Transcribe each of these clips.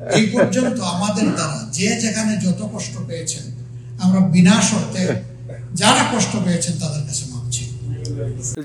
এই পর্যন্ত আমাদের দ্বারা যে যেখানে যত কষ্ট পেয়েছেন, আমরা বিনা শর্তে যারা কষ্ট পেয়েছেন তাদের কাছে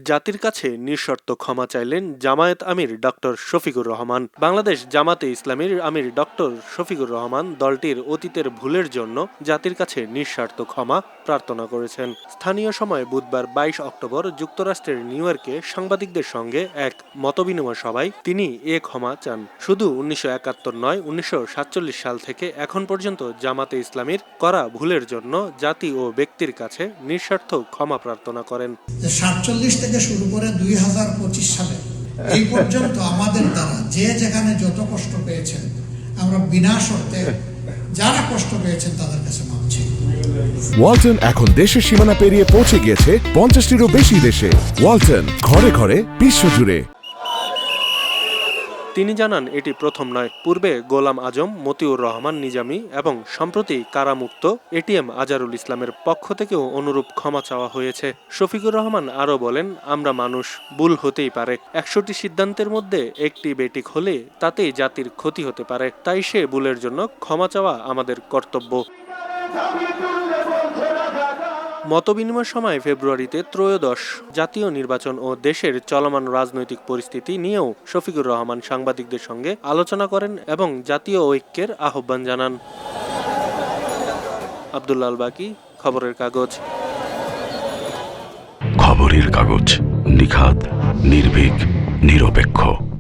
জাতির কাছে নিঃশর্ত ক্ষমা চাইলেন জামায়াত আমির ডক্টর শফিকুর রহমান। বাংলাদেশ জামাতে ইসলামীর আমির ডক্টর শফিকুর রহমান দলটির অতীতের ভুলের জন্য জাতির কাছে নিঃস্বার্থ ক্ষমা প্রার্থনা করেছেন। স্থানীয় সময় বুধবার বাইশ অক্টোবর যুক্তরাষ্ট্রের নিউ ইয়র্কে সাংবাদিকদের সঙ্গে এক মতবিনিময় সভায় তিনি এ ক্ষমা চান। শুধু উনিশশো একাত্তর নয়, উনিশশো সাতচল্লিশ সাল থেকে এখন পর্যন্ত জামাতে ইসলামীর করা ভুলের জন্য জাতি ও ব্যক্তির কাছে নিঃস্বার্থ ক্ষমা প্রার্থনা করেন। সাতচল্লিশ থেকে শুরু করে দুই হাজার পঁচিশ সালে এই পর্যন্ত আমাদের দ্বারা যে যেখানে যত কষ্ট পেয়েছেন, আমরা বিনা শর্তে যারা কষ্ট পেয়েছেন তাদের কাছে মানছি ওয়ালটন এখন দেশের সীমানা পেরিয়ে পৌঁছে গিয়েছে পঞ্চাশটিরও বেশি দেশে। ওয়ালটন ঘরে ঘরে বিশ্বজুড়ে। তিনি জানান, এটি প্রথম নয়। পূর্বে গোলাম আজম, মতিউর রহমান নিজামী এবং সম্প্রতি কারামুক্ত এটিএম আজারুল ইসলামের পক্ষ থেকেও অনুরূপ ক্ষমা চাওয়া হয়েছে। শফিকুর রহমান আরও বলেন, আমরা মানুষ, ভুল হতেই পারে। একশোটি সিদ্ধান্তের মধ্যে একটি বেটিক হলে তাতেই জাতির ক্ষতি হতে পারে। তাই সে ভুলের জন্য ক্ষমা চাওয়া আমাদের কর্তব্য। মতবিনিময় সময় ফেব্রুয়ারিতে ত্রয়োদশ জাতীয় নির্বাচন ও দেশের চলমান রাজনৈতিক পরিস্থিতি নিয়েও শফিকুর রহমান সাংবাদিকদের সঙ্গে আলোচনা করেন এবং জাতীয় ঐক্যের আহ্বান জানান। আবদুল্লাল বাকি, খবরের কাগজ। খবরের কাগজ নিখাত নির্ভীক, নিরপেক্ষ।